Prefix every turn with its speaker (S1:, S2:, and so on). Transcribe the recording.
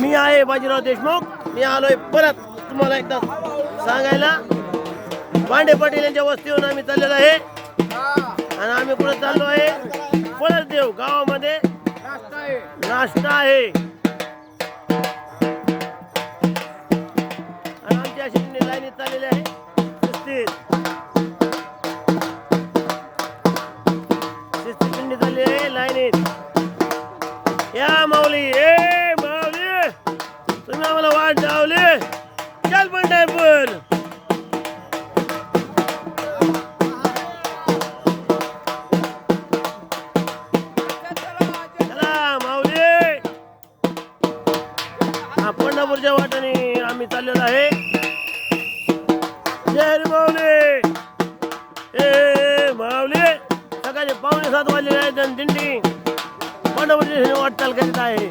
S1: मी आहे बाजीराव देशमुख. मी आलोय परत तुम्हाला एकदा सांगायला. पांडे पाटील यांच्या वस्तीवरून आम्ही चाललेलो आहे. आणि आम्ही पुढे चाललो आहे पळसदेव गावामध्ये. नाश्ता आहे. आणि आमची अशी लाईनीत चाललेली आहे. शिस्तीत शिस्ती पिंडी चालली आहे लाईनीत. या माऊली ए लावले. चल पण चला हा पंढरपूरच्या वाटेने आम्ही चाललेलो आहे. जय माऊले. ए माऊले सकाळचे पावणे सात वाजलेले आहेत आणि दिंडी पंढरपूरची वाटचाल करीत आहे.